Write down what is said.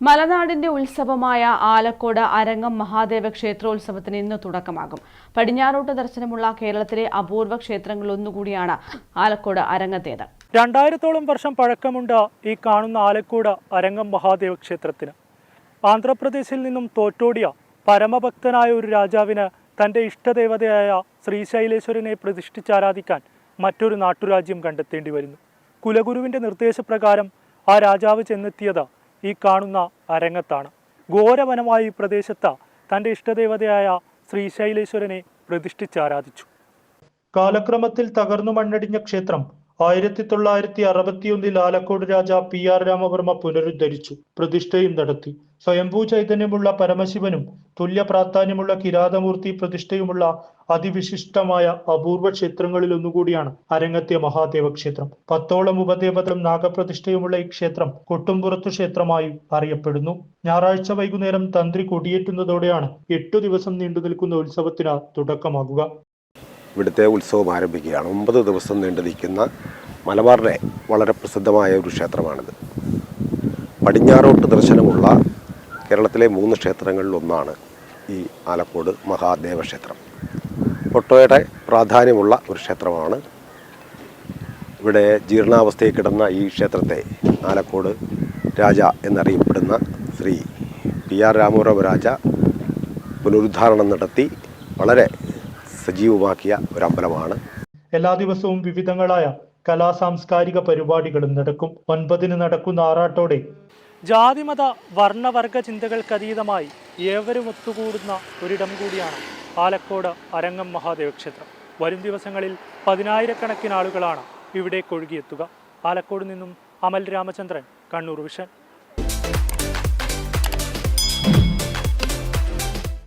മലനാടിന്റെ ഉത്സവമായ ആലക്കോട് അരങ്ങം മഹാദേവ ക്ഷേത്രോത്സവത്തിന് ഇന്ന് തുടക്കമാകും. പടിഞ്ഞാറോട്ട് ദർശനമുള്ള കേരളത്തിലെ അപൂർവ ക്ഷേത്രങ്ങളൊന്നുകൂടിയാണ് ആലക്കോട് അരങ്ങത്തേത്. രണ്ടായിരത്തോളം വർഷം പഴക്കമുണ്ട് ഈ കാണുന്ന ആലക്കോട് അരങ്ങം മഹാദേവ ക്ഷേത്രത്തിന്. ആന്ധ്രാപ്രദേശിൽ നിന്നും തോറ്റോടിയ പരമഭക്തനായ ഒരു രാജാവിന് തന്റെ ഇഷ്ടദേവതയായ ശ്രീശൈലേശ്വരനെ പ്രതിഷ്ഠിച്ചാരാധിക്കാൻ മറ്റൊരു നാട്ടുരാജ്യം കണ്ടെത്തേണ്ടി വരുന്നു. കുലഗുരുവിന്റെ നിർദ്ദേശപ്രകാരം ആ രാജാവ് ചെന്നെത്തിയത് ഈ കാണുന്ന അരങ്ങത്താണ് ഘോരവനമായ ഈ പ്രദേശത്ത് തന്റെ ഇഷ്ടദേവതയായ ശ്രീശൈലേശ്വരനെ പ്രതിഷ്ഠിച്ചാരാധിച്ചു കാലക്രമത്തിൽ തകർന്നു മണ്ണടിഞ്ഞ ക്ഷേത്രം ആയിരത്തി തൊള്ളായിരത്തി അറുപത്തിയൊന്നിൽ ആലക്കോട് രാജ പി ആർ രാമവർമ്മ പുനരുദ്ധരിച്ചു പ്രതിഷ്ഠയും നടത്തി. സ്വയംഭൂ ചൈതന്യമുള്ള പരമശിവനും തുല്യ പ്രാധാന്യമുള്ള കിരാതമൂർത്തി പ്രതിഷ്ഠയുമുള്ള അതിവിശിഷ്ടമായ അപൂർവ ക്ഷേത്രങ്ങളിൽ ഒന്നുകൂടിയാണ് അരങ്ങത്തെ മഹാദേവ ക്ഷേത്രം പത്തോളം ഉപദേവതം നാഗപ്രതിഷ്ഠയുമുള്ള ഈ ക്ഷേത്രം കൊട്ടുംപുറത്തു ക്ഷേത്രമായി അറിയപ്പെടുന്നു. ഞായറാഴ്ച വൈകുന്നേരം തന്ത്രി കൊടിയേറ്റുന്നതോടെയാണ് എട്ടു ദിവസം നീണ്ടു നിൽക്കുന്ന ഉത്സവത്തിന് തുടക്കമാകുക. ഇവിടുത്തെ ഉത്സവം ആരംഭിക്കുകയാണ്. ഒമ്പത് ദിവസം നീണ്ടു നിൽക്കുന്ന മലബാറിലെ വളരെ പ്രസിദ്ധമായ ഒരു ക്ഷേത്രമാണിത്. പടിഞ്ഞാറോട്ട് ദർശനമുള്ള കേരളത്തിലെ മൂന്ന് ക്ഷേത്രങ്ങളിൽ ഒന്നാണ് ഈ ആലക്കോട് മഹാദേവ ക്ഷേത്രം. ഒട്ടേറെ പ്രാധാന്യമുള്ള ഒരു ക്ഷേത്രമാണ്. ഇവിടെ ജീർണാവസ്ഥയിൽ കിടന്ന ഈ ക്ഷേത്രത്തെ ആലക്കോട് രാജ എന്നറിയപ്പെടുന്ന ശ്രീ പി ആർ രാമൂരവ രാജ പുനരുദ്ധാരണം നടത്തി വളരെ സജീവമാക്കിയ ഒരു അമ്പലമാണ് എല്ലാ ദിവസവും വിവിധങ്ങളായ കലാ സാംസ്കാരിക പരിപാടികളും നടക്കും. ഒൻപതിന് നടക്കുന്ന ആറാട്ടോടെ ജാതിമത വർണവർഗ ചിന്തകൾക്കതീതമായി ഏവരും ഒത്തുകൂടുന്ന ഒരിടം കൂടിയാണ് പാലക്കോട് അരങ്ങം മഹാദേവ ക്ഷേത്രം. വരും ദിവസങ്ങളിൽ പതിനായിരക്കണക്കിന് ആളുകളാണ് ഇവിടെ ഒഴുകിയെത്തുക പാലക്കോട് നിന്നും അമൽ രാമചന്ദ്രൻ കണ്ണൂർ വിഷൻ.